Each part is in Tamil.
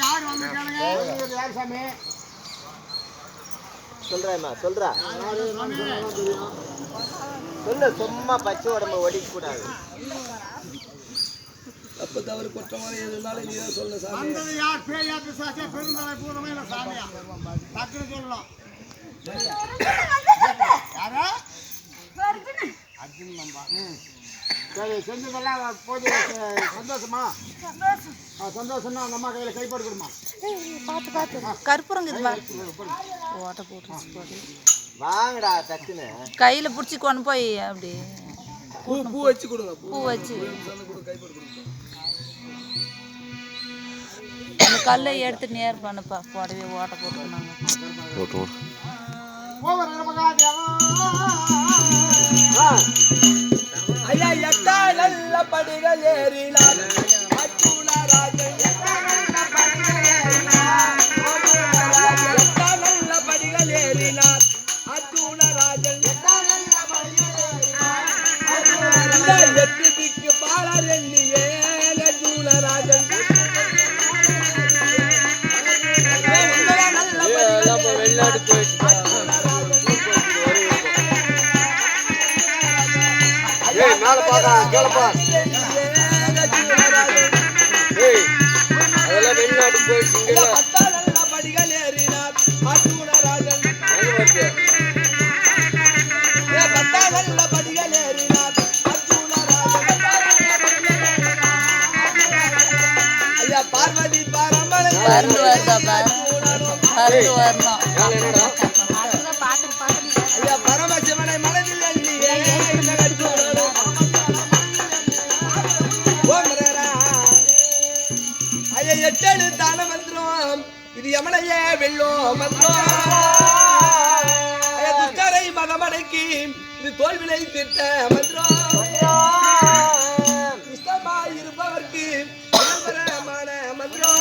யார் வந்து செல்வோம் ஏய், சொல்றேம்மா, சொல்றா. சொல்லு சும்மா பச்சை உடம்பு ஒடிக்க கூடாது தப்பு தவறு குற்றமான எதுனாலும் நீ தான் சொல்லு சாமி. வந்தது யார்? பேயா பிசாசா பெருந்தலை பூதமே இல்ல சாமியா? டக்குனு சொல்லலாம் சரி செஞ்சதெல்லாம் போது சந்தோஷமா? ஆ, சந்தோஷம்னா அந்த அம்மா கையில் கைப்பாடு கொடுமா பார்த்து பார்த்து. கற்பூரம் இது ஓட்ட போட்டு வாங்கடா டக்குன்னு. கையில் பிடிச்சி கொண்டு போய் அப்படி. பூ பூ வச்சு கொடுங்க பூ. வச்சு. அந்த கல்லை எடுத்து நேர் பண்ணுப்பா போடவே ஓட்ட போட்டுக்கணும் ஓவர் படிகள் ஏறினார் மேல பாடா கீழே பா ஏய் அதெல்லாம் வெளிநாட்டு போயிடுச்சுங்களா படிகள் ஏறினார். அர்ஜுன ராஜன். எங்க வருது ஏ பத்தாவல்ல படிகள் ஏறினார். அர்ஜுன ராஜன். ஐயா பார்வதி பாரம்பரை பருந்து பாரு பருந்து வரணும் ஐயா துஷ்டரை மதமடைக்கு இது தோல்வினை திட்ட மந்திரம் இஷ்டமாயிருப்பவர்க்கு நிரந்தரமான மந்திரம்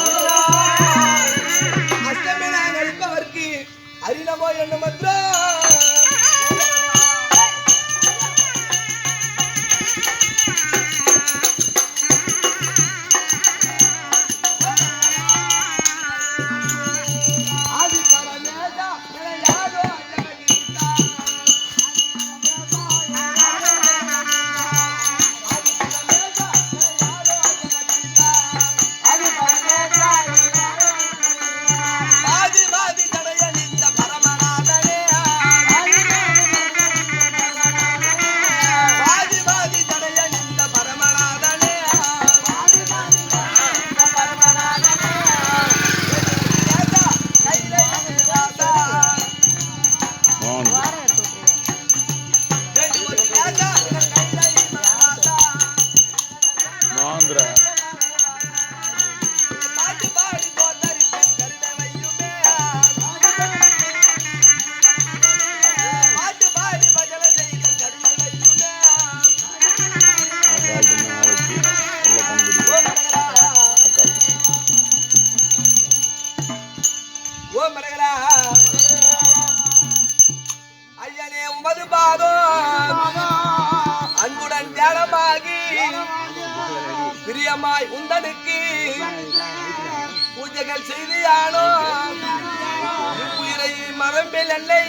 அஷ்டமின நடிப்பவர்க்கு அரிணமோ என்னும் மந்திரம் பிரியமாய் உந்தனுக்கு பூஜைகள் செய்து யானோ உயிரை மரம்பில் என்னை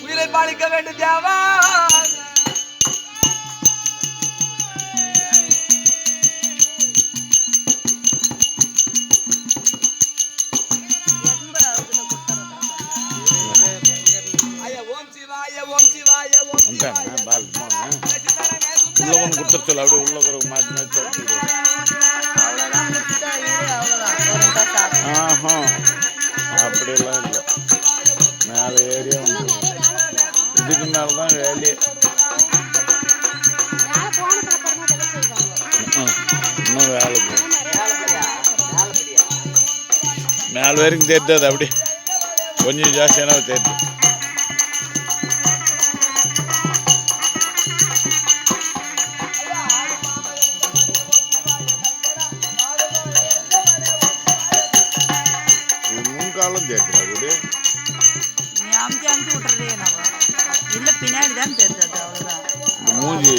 உயிரை பாலிக்க வேண்டும் தேவா. உள்ள ஒன்று கொடுத்துட அப்படியே உள்ள இருக்கிற மாற்றி மாற்றி சாப்பிட்டு ஒரு ஆஹா. அப்படியெல்லாம் இல்லை. மேலே ஏரியா இதுக்கு மேலே தான் வேலையே இன்னும் வேலைக்கு மேலே வரைக்கும் தெரியாது அப்படி கொஞ்சம் ஜாஸ்தியான தெரியுது தான் தேய்க்கிறா வீடு அமுத்தி அமுத்தி விட்டுறதே நம்ம இல்லை பின்னாடி தான் தெரியுது அது அவ்வளோதான் மூஞ்சி